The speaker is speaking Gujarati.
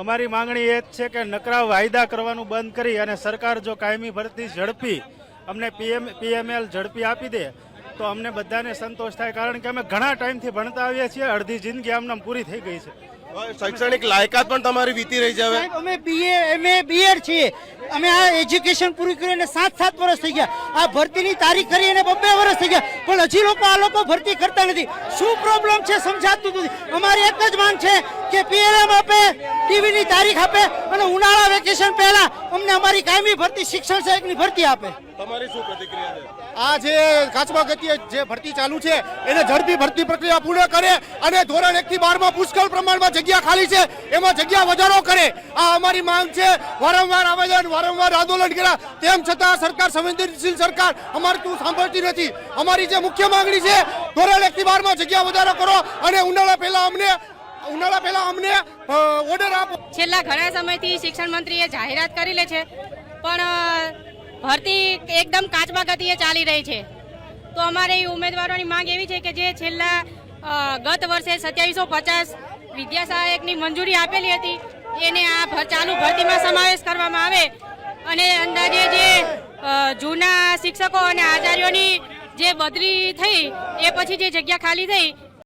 અમારી માંગણી એ જ છે કે નકરા વાયદા કરવાનું બંધ કરી અને સરકાર જો કાયમી ભરતી ઝડપી અમને પીએમ પીએમએલ ઝડપી આપી દે તો અમને બધાને સંતોષ થાય. કારણ કે અમે ઘણા ટાઈમથી ભણતા આવીએ છીએ અડધી જિંદગી આમને પૂરી થઈ ગઈ છે. શૈક્ષણિક લાયકાત પણ તમારી વીતી રહી છે અમે બીએ એમએ બીએડ છીએ. અમે આ એજ્યુકેશન પૂરું કરીને સાત સાત વર્ષ થઈ ગયા. આ ભરતીની તારીખ કરી અને બબ્બે વર્ષ થઈ ગયા. પણ હજી લોકો આ લોકો ભરતી કરતા નથી. શું પ્રોબ્લેમ છે સમજાતું નથી. અમારી એક જ માંગ છે કે પીએલએમ આપે ટીવીની તારીખ આપે અને ઉનાળા વેકેશન પહેલા અમને અમારી કાયમી ભરતી શિક્ષણ સહાયકની ભરતી આપે. તમારી શું પ્રતિક્રિયા છે? આ જે કાચબા ગતિએ જે ભરતી ચાલુ છે એને ઝડપી ભરતી પ્રક્રિયા પૂર્ણ કરે અને ધોરણ એક થી બારમાં પુષ્કળ પ્રમાણમાં જગ્યા ખાલી છે. એમાં જગ્યા વધારો કરે. આ અમારી માંગ છે. વારંવાર આવેદન વારંવાર આંદોલન કર્યા. તેમ છતાં સરકાર સંવેદનશીલ સરકાર અમારે તું સાંભળતી નથી. અમારી જે મુખ્ય માંગણી છે, ધોરણ એક થી બાર જગ્યા વધારો કરો અને ઉનાળા પહેલા અમને, ઉનાળા પહેલા અમને ઓર્ડર આપો. છેલ્લા ઘણા સમયથી શિક્ષણ મંત્રીએ જાહેરાત કરી લે છે, પણ ભરતી એકદમ કાચબા ગતિએ ચાલી રહી છે. તો અમારે એ ઉમેદવારોની માંગ એવી છે કે જે છેલ્લા ગત વર્ષે સત્યાવીસો પચાસ વિદ્યા સહાયકની મંજૂરી આપેલી હતી, એને આ ચાલુ ભરતીમાં સમાવેશ કરવામાં આવે. અને અંદાજે જે જૂના શિક્ષકો અને આચાર્યોની જે બદલી થઈ, એ પછી જે જગ્યા ખાલી થઈ